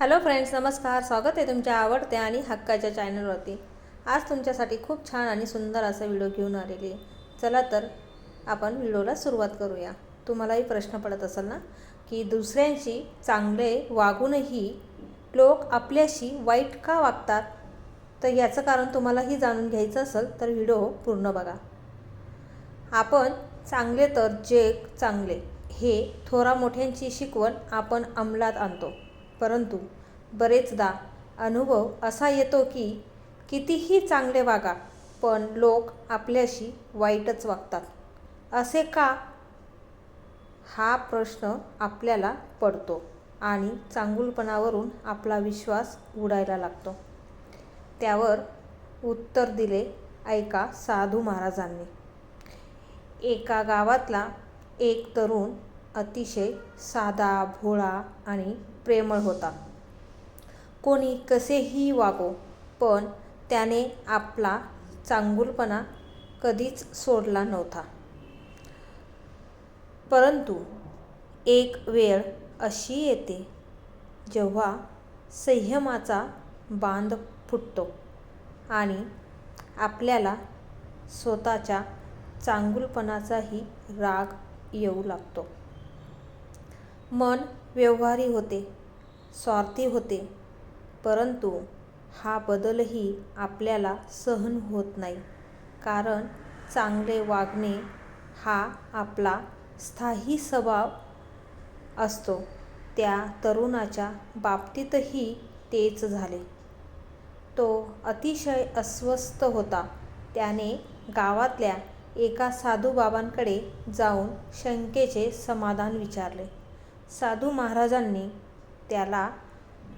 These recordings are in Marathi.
हॅलो फ्रेंड्स नमस्कार. स्वागत आहे तुमच्या आवडत्या आणि हक्काच्या चॅनलवरती. आज तुमच्यासाठी खूप छान आणि सुंदर असा व्हिडिओ घेऊन आलेली चला तर आपण व्हिडिओला सुरुवात करूया. तुम्हालाही प्रश्न पडत असेल ना की दुसऱ्यांशी चांगले वागूनही लोक आपल्याशी वाईट का वागतात? तर याचं कारण तुम्हालाही जाणून घ्यायचं असेल तर व्हिडिओ पूर्ण बघा. आपण चांगले तर जे चांगले हे थोरा मोठ्यांची शिकवण आपण अंमलात आणतो. परंतु बरेचदा अनुभव असा येतो की कितीही चांगले वागा पण लोक आपल्याशी वाईटच वागतात. असे का? हा प्रश्न आपल्याला पडतो आणि चांगुलपणावरून आपला विश्वास उडायला लागतो. त्यावर उत्तर दिले ऐका साधू महाराजांनी. एका गावातला एक तरुण अतिशय साधा भोळा आणि प्रेमळ होता. कोणी कसेही वागो पण त्याने आपला चांगुलपणा कधीच सोडला नव्हता. परंतु एक वेळ अशी येते जेव्हा संयमाचा बांध फुटतो आणि आपल्याला स्वतःच्या चांगुलपणाचाही राग येऊ लागतो. मन व्यवहारी होते. स्वार्थी होते. परंतु हा बदलही आपल्याला सहन होत नाही. कारण चांगले वागणे हा आपला स्थायी स्वभाव असतो. त्या तरुणाच्या बाबतीतही तेच झाले. तो अतिशय अस्वस्थ होता. त्याने गावातल्या एका साधूबाबांकडे जाऊन शंकेचे समाधान विचारले. साधू महाराजांनी त्याला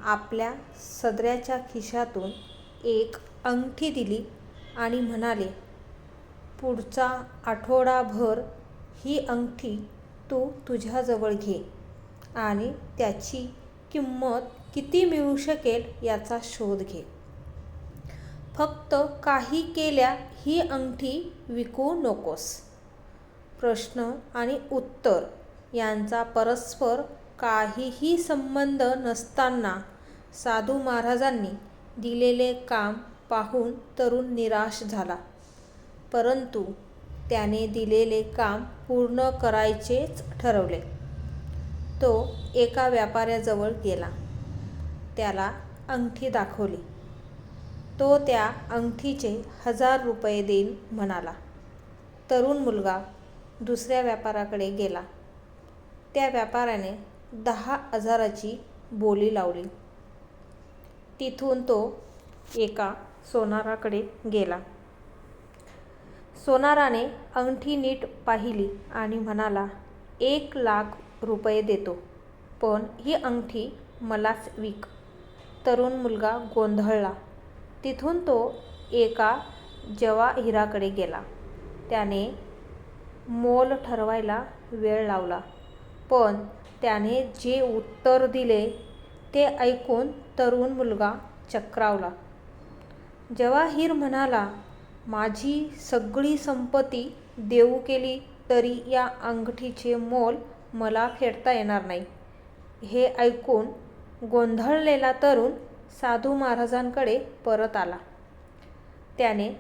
आपल्या सदऱ्याच्या खिशातून एक अंगठी दिली आणि म्हणाले पुढचा आठवडाभर ही अंगठी तू तुझ्याजवळ घे आणि त्याची किंमत किती मिळू शकेल याचा शोध घे. फक्त काही केल्या ही अंगठी विकू नकोस. प्रश्न आणि उत्तर यांचा परस्पर काहीही संबंध नसताना साधू महाराजांनी दिलेले काम पाहून तरुण निराश झाला. परंतु त्याने दिलेले काम पूर्ण करायचेच ठरवले. तो एका व्यापाऱ्याजवळ गेला. त्याला अंगठी दाखवली. तो त्या अंगठीचे हजार रुपये देईन म्हणाला. तरुण मुलगा दुसऱ्या व्यापाराकडे गेला. त्या व्यापाऱ्याने दहा हजाराची बोली लावली. तिथून तो एका सोनाराकडे गेला. सोनाराने अंगठी नीट पाहिली आणि म्हणाला एक लाख रुपये देतो पण ही अंगठी मलाच विक. तरुण मुलगा गोंधळला. तिथून तो एका जवाहिराकडे गेला. त्याने मोल ठरवायला वेळ लावला पण त्याने जे उत्तर दिले ते ऐकून तरुण मुलगा चक्रावला. जवाहीर म्हणाला माझी सगळी संपत्ती देऊ केली तरी या अंगठीचे मोल मला फेडता येणार नाही. हे ऐकून गोंधळलेला तरुण साधू महाराजांकडे परत आला. त्याने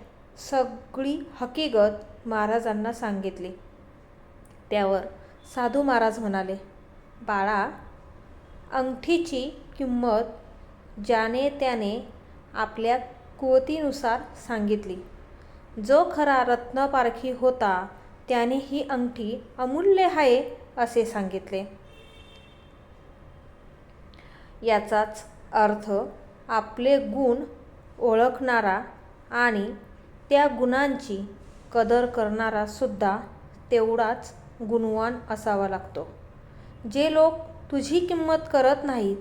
सगळी हकीकत महाराजांना सांगितली. त्यावर साधू महाराज म्हणाले बाळा अंगठीची किंमत ज्याने त्याने आपल्या कुवतीनुसार सांगितली. जो खरा रत्नपारखी होता त्याने ही अंगठी अमूल्य आहे असे सांगितले. याचाच अर्थ आपले गुण ओळखणारा आणि त्या गुणांची कदर करणारा सुद्धा तेवढाच गुणवान असावा लागतो. जे लोक तुझी किंमत करत नाहीत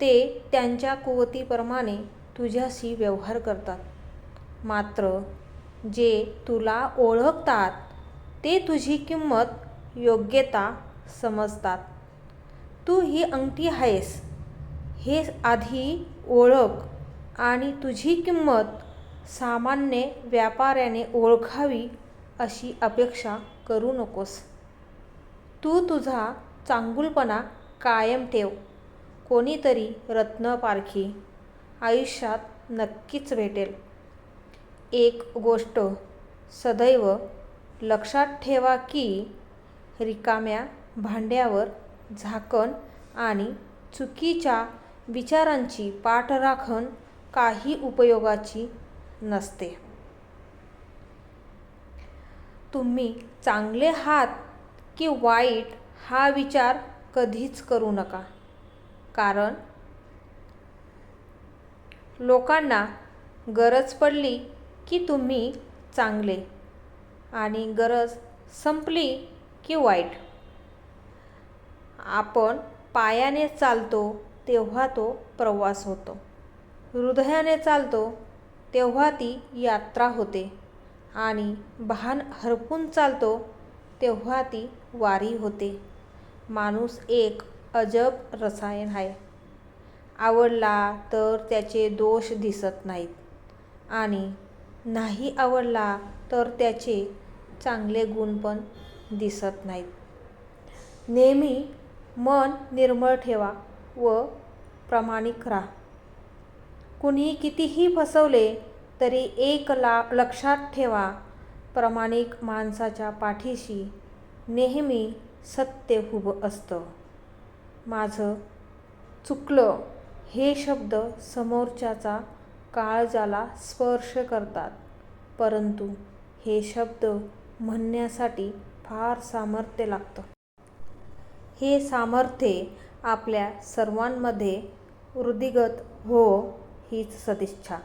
ते त्यांच्या कुवतीप्रमाणे तुझ्याशी व्यवहार करतात. मात्र जे तुला ओळखतात ते तुझी किंमत योग्यता समजतात. तू ही अंगठी आहेस हे आधी ओळख आणि तुझी किंमत सामान्य व्यापाऱ्याने ओळखावी अशी अपेक्षा करू नकोस. तू तुझा चांगुलपणा कायम ठेव. कोणीतरी रत्नपारखी आयुष्यात नक्कीच भेटेल. एक गोष्ट सदैव लक्षात ठेवा की रिकाम्या भांड्यावर झाकण आणि चुकीच्या विचारांची पाठराखण काही उपयोगाची नसते. तुम्ही चांगले आहात की वाईट हा विचार कधीच करू नका. कारण लोकांना गरज पडली की तुम्ही चांगले आणि गरज संपली की वाईट. आपण पायाने चालतो तेव्हा तो प्रवास होतो. हृदयाने चालतो तेव्हा ती यात्रा होते आणि भान हरपून चालतो तेव्हा ती वारी होते. माणूस एक अजब रसायन आहे. आवडला तर त्याचे दोष दिसत नाहीत. आणि नाही आवडला तर त्याचे चांगले गुण पण दिसत नाहीत. नेहमी मन निर्मळ ठेवा व प्रामाणिक राहा. कुणी कितीही फसवले तरी एक ला लक्षात ठेवा प्रामाणिक माणसाच्या पाठीशी नेहमी सत्य उभं असतं. माझं चुकलं हे शब्द समोरच्याचा काळजाला स्पर्श करतात. परंतु हे शब्द म्हणण्यासाठी फार सामर्थ्य लागतं. हे सामर्थ्य आपल्या सर्वांमध्ये वृद्धिगत हो हीच सदिच्छा.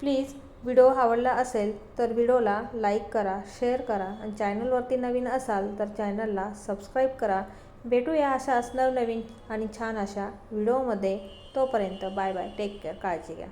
प्लीज व्हिडिओ आवडला असेल तर व्हिडिओला लाईक करा शेअर करा आणि चॅनलवरती नवीन असाल तर चॅनलला सबस्क्राईब करा. भेटूया अशाच नवनवीन आणि छान अशा व्हिडिओमध्ये. तोपर्यंत बाय बाय. Take care. काळजी घ्या.